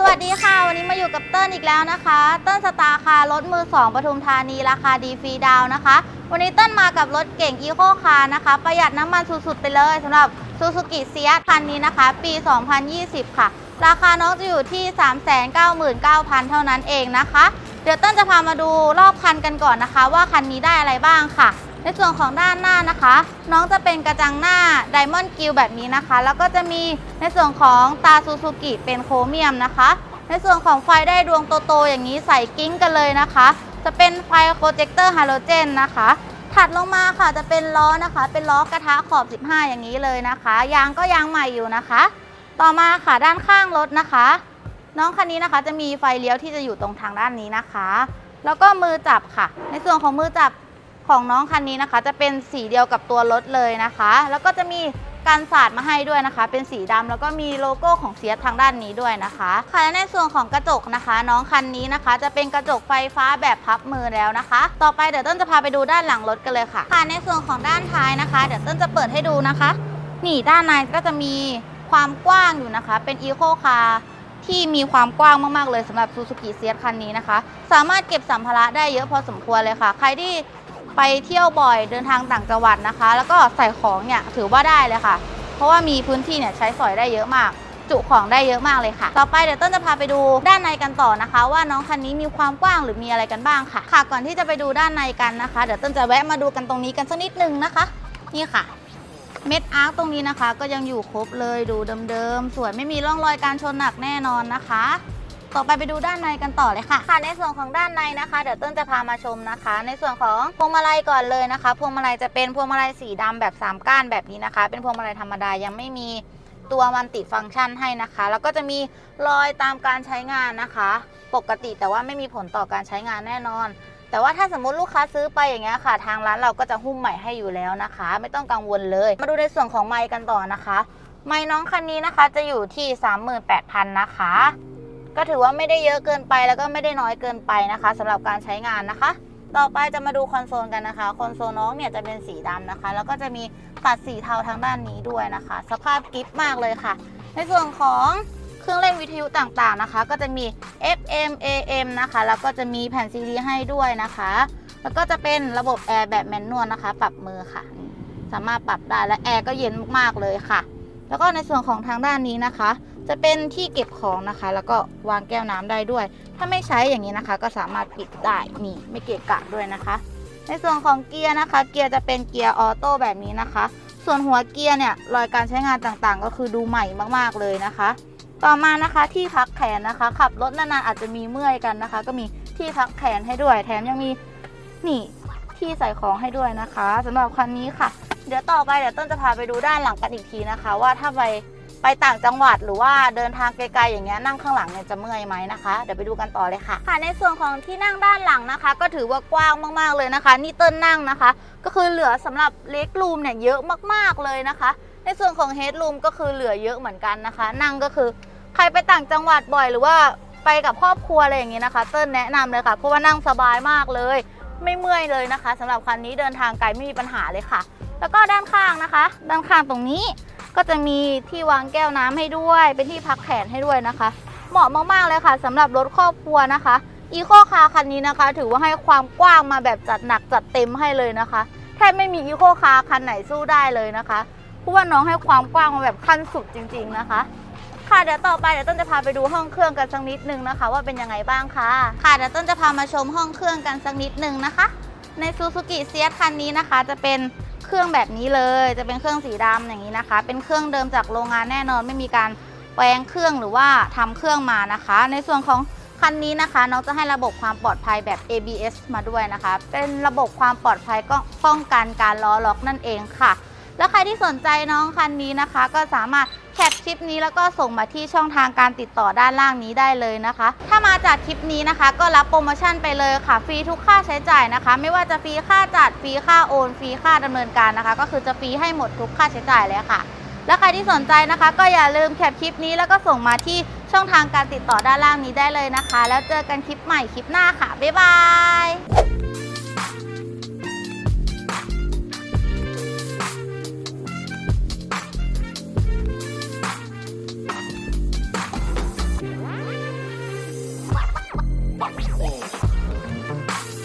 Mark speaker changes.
Speaker 1: สวัสดีค่ะ วันนี้มาอยู่กับเติ้ลอีกแล้วนะคะ เติ้ลสตาร์คาร์รถมือ 2ปทุมธานีราคาดีฟรีดาวน์นะคะ วันนี้เติ้ลมากับรถเก่งอีโคคาร์นะคะ ประหยัดน้ำมันสุดๆไปเลยสำหรับซูซูกิเซียคันนี้นะคะ ปี 2020 ค่ะ ราคาน้องจะอยู่ที่ 399,000 เท่านั้นเองนะคะ เดี๋ยวเติ้ลจะพามาดูรอบคันกันก่อนนะคะ ว่าคันนี้ได้อะไรบ้างค่ะ ในส่วนของด้านหน้านะคะ น้องจะเป็นกระจังหน้าไดมอนด์กิลแบบนี้นะคะ แล้วก็จะมีในส่วนของตาซูซูกิเป็นโครเมียมนะคะ ในส่วนของไฟได้ดวงโตๆอย่างนี้ใส่กิ้งกันเลยนะคะ จะเป็นไฟโปรเจคเตอร์ฮาโลเจนนะคะ ถัดลงมาค่ะจะเป็นล้อนะคะ เป็นล้อกระทะขอบ 15 อย่างนี้เลยนะคะ ยางก็ยางใหม่อยู่นะคะ ต่อมาค่ะด้านข้างรถนะคะ น้องคันนี้นะคะจะมีไฟเลี้ยวที่จะอยู่ตรงทางด้านนี้นะคะ แล้วก็มือจับค่ะ ในส่วนของมือจับ ของน้องคันนี้นะคะ จะเป็นสีเดียวกับตัวรถเลยนะคะ แล้วก็จะมีการสาดมาให้ด้วยนะคะ เป็นสีดำแล้วก็มีโลโก้ของเสียทางด้านนี้ด้วยนะคะค่ะและในส่วนของกระจกนะคะ น้องคันนี้นะคะ จะเป็นกระจกไฟฟ้าแบบพับมือแล้วนะคะ ต่อไปเดี๋ยวต้นจะพาไปดูด้านหลังรถกันเลยค่ะค่ะในส่วนของด้านท้ายนะคะ เดี๋ยวต้นจะเปิดให้ดูนะคะนี่ด้านในก็จะมีความกว้างอยู่นะคะ เป็นอีโคคาร์ที่มีความกว้างมาก ๆ เลยสำหรับ Suzuki s ียคันนี้นะคะ สามารถเก็บสัมภาระได้เยอะพอสมควรเลยค่ะ ใครที่ ไปเที่ยวบ่อยเดินทางต่างจังหวัดนะคะ แล้วก็ใส่ของเนี่ยถือว่าได้เลยค่ะ เพราะว่ามีพื้นที่เนี่ยใช้สอยได้เยอะมาก จุของได้เยอะมากเลยค่ะ ต่อไปเดี๋ยวต้นจะพาไปดูด้านในกันต่อนะคะ ว่าน้องคันนี้มีความกว้างหรือมีอะไรกันบ้างค่ะ ค่ะ ก่อนที่จะไปดูด้านในกันนะคะ เดี๋ยวต้นจะแวะมาดูกันตรงนี้กันสักนิดนึงนะคะ นี่ค่ะเม็ดอาร์คตรงนี้นะคะ ก็ยังอยู่ครบเลยดูเดิมๆสวยไม่มีร่องรอยการชนหนักแน่นอนนะคะ ต่อไปไปดูด้านในกันต่อเลยค่ะ ค่ะ ในส่วนของด้านในนะคะ เดี๋ยวต้นจะพามาชมนะคะ ในส่วนของพวงมาลัยก่อนเลยนะคะ พวงมาลัยจะเป็นพวงมาลัยสีดำแบบ3ก้านแบบนี้นะคะ เป็นพวงมาลัยธรรมดายังไม่มีตัวมันติฟังก์ชันให้นะคะ แล้วก็จะมีรอยตามการใช้งานนะคะ ปกติแต่ว่าไม่มีผลต่อการใช้งานแน่นอน แต่ว่าถ้าสมมติลูกค้าซื้อไปอย่างเงี้ยค่ะ ทางร้านเราก็จะหุ้มใหม่ให้อยู่แล้วนะคะ ไม่ต้องกังวลเลย มาดูในส่วนของไมค์กันต่อนะคะ ไมค์น้องคันนี้นะคะจะอยู่ที่ 38,000 นะคะ ก็ถือว่าไม่ได้เยอะเกินไปแล้วก็ไม่ได้น้อยเกินไปนะคะสำหรับการใช้งานนะคะ ต่อไปจะมาดูคอนโซลกันนะคะคอนโซลน้องเนี่ยจะเป็นสีดำนะคะ แล้วก็จะมีตัดสีเทาทางด้านนี้ด้วยนะคะ สภาพกิฟต์มากเลยค่ะ ในส่วนของเครื่องเล่นวิทยุต่างๆนะคะ ก็จะมี FM AM นะคะ แล้วก็จะมีแผ่นซีดีให้ด้วยนะคะ แล้วก็จะเป็นระบบแอร์แบบแมนนวลนะคะ ปรับมือค่ะ สามารถปรับได้และแอร์ก็เย็นมากๆเลยค่ะ แล้วก็ในส่วนของทางด้านนี้นะคะ จะเป็นที่เก็บของนะคะ แล้วก็วางแก้วน้ำได้ด้วย ถ้าไม่ใช้อย่างนี้นะคะ ก็สามารถปิดได้นี่ไม่เกะกะด้วยนะคะ ในส่วนของเกียร์นะคะ เกียร์จะเป็นเกียร์ออโต้แบบนี้นะคะ ส่วนหัวเกียร์เนี่ยรอยการใช้งานต่างๆ ก็คือดูใหม่มากๆเลยนะคะ ต่อมานะคะที่พักแขนนะคะ ขับรถนานๆอาจจะมีเมื่อยกันนะคะ ก็มีที่พักแขนให้ด้วย แถมยังมีนี่ที่ใส่ของให้ด้วยนะคะสำหรับคันนี้ค่ะ เดี๋ยวต่อไปเดี๋ยวต้นจะพาไปดูด้านหลังกันอีกทีนะคะ ว่าถ้าไปไปต่างจังหวัดหรือว่าเดินทางไกลๆอย่างเงี้ยนั่งข้างหลังเนี่ยจะเมื่อยไหมนะคะเดี๋ยวไปดูกันต่อเลยค่ะค่ะ ในส่วนของที่นั่งด้านหลังนะคะ ก็ถือว่ากว้างมากๆเลยนะคะ นี่เต้นนั่งนะคะ ก็คือเหลือสำหรับเล็กรูมเนี่ยเยอะมากๆเลยนะคะ ในส่วนของเฮดรูมก็คือเหลือเยอะเหมือนกันนะคะ นั่งก็คือใครไปต่างจังหวัดบ่อยหรือว่าไปกับครอบครัวอะไรอย่างงี้นะคะ เต้นแนะนำเลยค่ะเพราะว่านั่งสบายมากเลย ไม่เมื่อยเลยนะคะสำหรับคันนี้เดินทางไกลไม่มีปัญหาเลยค่ะ แล้วก็ด้านข้างนะคะ ด้านข้างตรงนี้ก็จะมีที่วางแก้วน้ำให้ด้วย เป็นที่พักแขนให้ด้วยนะคะ เหมาะมากๆเลยค่ะสำหรับรถครอบครัวนะคะอีโคคาร์คันนี้นะคะ ถือว่าให้ความกว้างมาแบบจัดหนักจัดเต็มให้เลยนะคะแทบไม่มีอีโคคาร์คันไหนสู้ได้เลยนะคะเพราะว่าน้องให้ความกว้างมาแบบขั้นสุดจริง ๆนะคะค่ะเดี๋ยวต่อไปเดี๋ยวต้นจะพาไปดูห้องเครื่องกันสักนิดนึงนะคะ ว่าเป็นยังไงบ้างค่ะ ค่ะเดี๋ยวต้นจะพามาชมห้องเครื่องกันสักนิดนึงนะคะ ในซูซูกิเซียคันนี้นะคะ จะเป็น เครื่องแบบนี้เลยจะเป็นเครื่องสีดำอย่างนี้นะคะ เป็นเครื่องเดิมจากโรงงานแน่นอนไม่มีการแปลงเครื่องหรือว่าทำเครื่องมานะคะ ในส่วนของคันนี้นะคะน้องจะให้ระบบความปลอดภัยแบบ ABS มาด้วยนะคะ เป็นระบบความปลอดภัยก็ป้องกันการล้อล็อกนั่นเองค่ะ แล้วใครที่สนใจน้องคันนี้นะคะ ก็สามารถแคปคลิปนี้แล้วก็ส่งมาที่ช่องทางการติดต่อด้านล่างนี้ได้เลยนะคะ ถ้ามาจากคลิปนี้นะคะ ก็รับโปรโมชั่นไปเลยค่ะฟรีทุกค่าใช้จ่ายนะคะ ไม่ว่าจะฟรีค่าจัดฟรีค่าโอนฟรีค่าดำเนินการนะคะ ก็คือจะฟรีให้หมดทุกค่าใช้จ่ายเลยค่ะ แล้วใครที่สนใจนะคะ ก็อย่าลืมแคปคลิปนี้แล้วก็ส่งมาที่ช่องทางการติดต่อด้านล่างนี้ได้เลยนะคะ แล้วเจอกันคลิปใหม่คลิปหน้าค่ะบ๊ายบาย